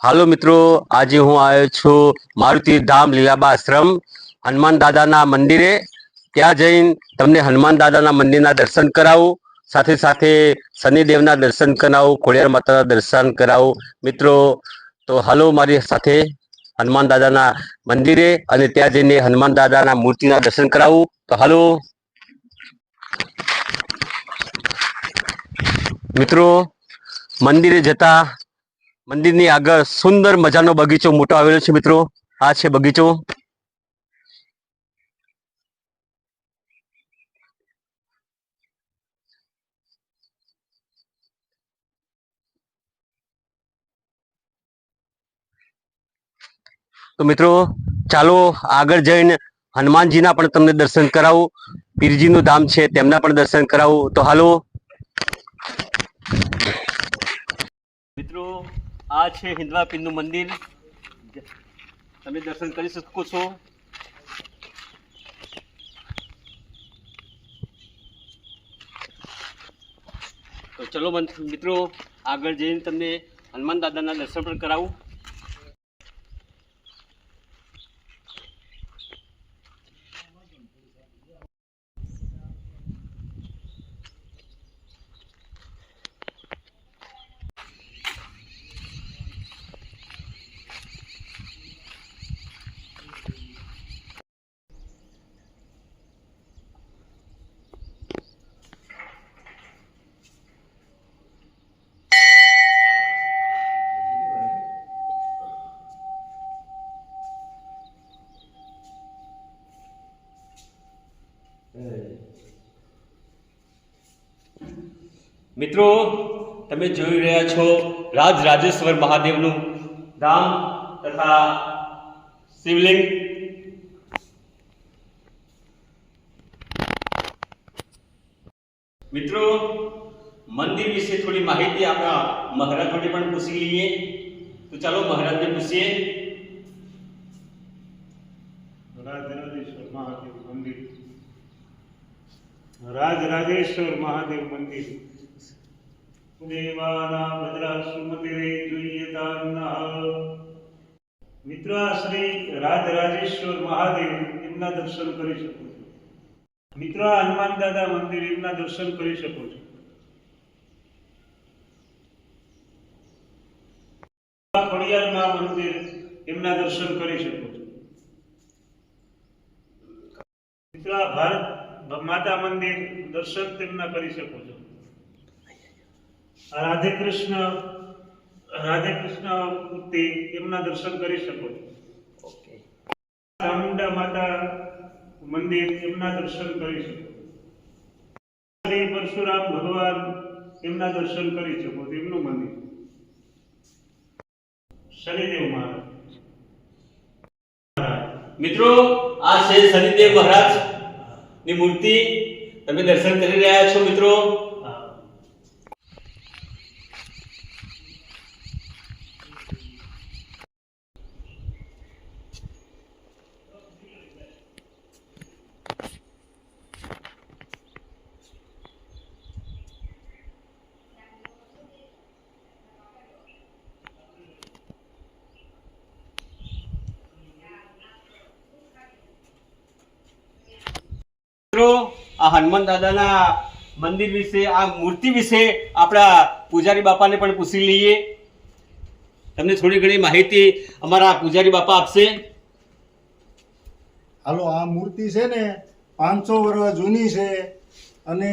હાલો મિત્રો, આજે હું આવ્યો છું મારુતિ ધામ લીલાબા આશ્રમ હનુમાન દાદાના મંદિરે. ત્યાં જઈને તમને હનુમાન દાદાના મંદિરના દર્શન કરાવું, સાથે સાથે શનિદેવના દર્શન કરાવું, ખોડિયાર માતાના દર્શન કરાવું. મિત્રો, તો હાલો મારી સાથે હનુમાન દાદાના મંદિરે અને ત્યાં જઈને હનુમાન દાદાના મૂર્તિના દર્શન કરાવું. તો હાલો. મિત્રો, મંદિરે જતા મંદિરની આગળ સુંદર મજાનો બગીચો મોટો આવેલો છે મિત્રો. આ છે બગીચો. તો મિત્રો, ચાલો આગળ જઈને હનુમાનજીના પણ તમને દર્શન કરાવું. પીરજીનું ધામ છે, તેમના પણ દર્શન કરાવું. તો હાલો. મિત્રો આ છે પીરનું મંદિર. તમે દર્શન કરી શકો છો. તો ચલો મિત્રો, આગળ જઈને તમને હનુમાન દાદાના દર્શન પણ કરાવું. મિત્રો, તમે જોઈ રહ્યા છો રાજ રાજેશ્વર મહાદેવનું ધામ તથા શિવલિંગ. મિત્રો, મંદિર વિશે થોડી માહિતી આપણા મહારાજ જોડે પણ પૂછી લઈએ. તો ચાલો મહારાજને પૂછીએ. રાજરાજેશ્વર મહાદેવ મંદિર. રાજરાજેશ્વર મહાદેવ મંદિર. દેવાના આ હનુમાન દાદા મંદિર એમના દર્શન કરી શકો છો ખોડિયાર મા મંદિર એમના દર્શન કરી શકો છો મિત્રો ભારત માતા મંદિર દર્શન તેમના કરી શકો છો રાધે કૃષ્ણ રાધે કૃષ્ણ મૂર્તિ એમના દર્શન કરી શકો છો. ઓકે. ચામુંડા માતા મંદિર એમના દર્શન કરી શકો શ્રી પરશુરામ ભગવાન એમના દર્શન કરી શકો છો એમનું મંદિર. શનિદેવ મહારાજ. મિત્રો આ છે શનિદેવ મહારાજની મૂર્તિ. તમે દર્શન કરી રહ્યા છો મિત્રો મિત્રો? આ હનુમાન દાદાના મંદિર વિશે, આ મૂર્તિ વિશે આપણા પૂજારી બાપાને પણ પૂછી લઈએ. તમને થોડી ઘણી માહિતી અમારા પૂજારી બાપા આપશે. હાલો, આ મૂર્તિ છે ને પાંચસો વર્ષ જૂની છે અને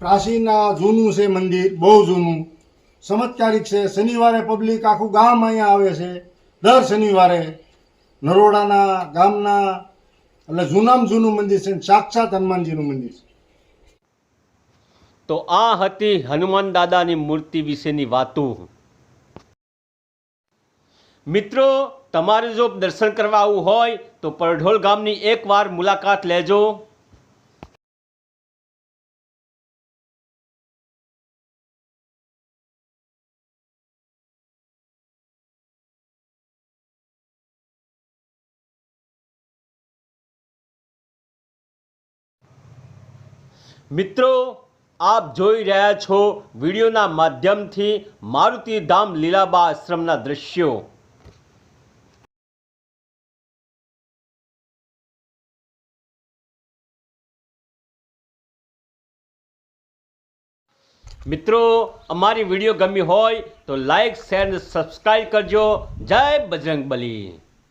પ્રાચીન જૂનું છે મંદિર, બહુ જૂનું. ચમત્કારિક છે. શનિવારે પબ્લિક આખું ગામ અહીંયા આવે છે. દર શનિવારે નરોડાના ગામના એટલે જૂનામ જૂનું મંદિર છે સાક્ષાત હનુમાનજીનું મંદિર છે. તો આ હતી હનુમાન દાદાની મૂર્તિ વિશેની વાતો. મિત્રો, તમારે જો દર્શન કરવા આવવું હોય તો પરઢોલ ગામની એકવાર મુલાકાત લેજો. મિત્રો, આપ જોઈ રહ્યા છો વિડીયોના માધ્યમથી મારુતિ ધામ લીલાબા આશ્રમના દ્રશ્યો. મિત્રો, અમારી વીડિયો ગમી હોય તો લાઈક, શેર અને સબસ્ક્રાઈબ કરજો. જય બજરંગ બલી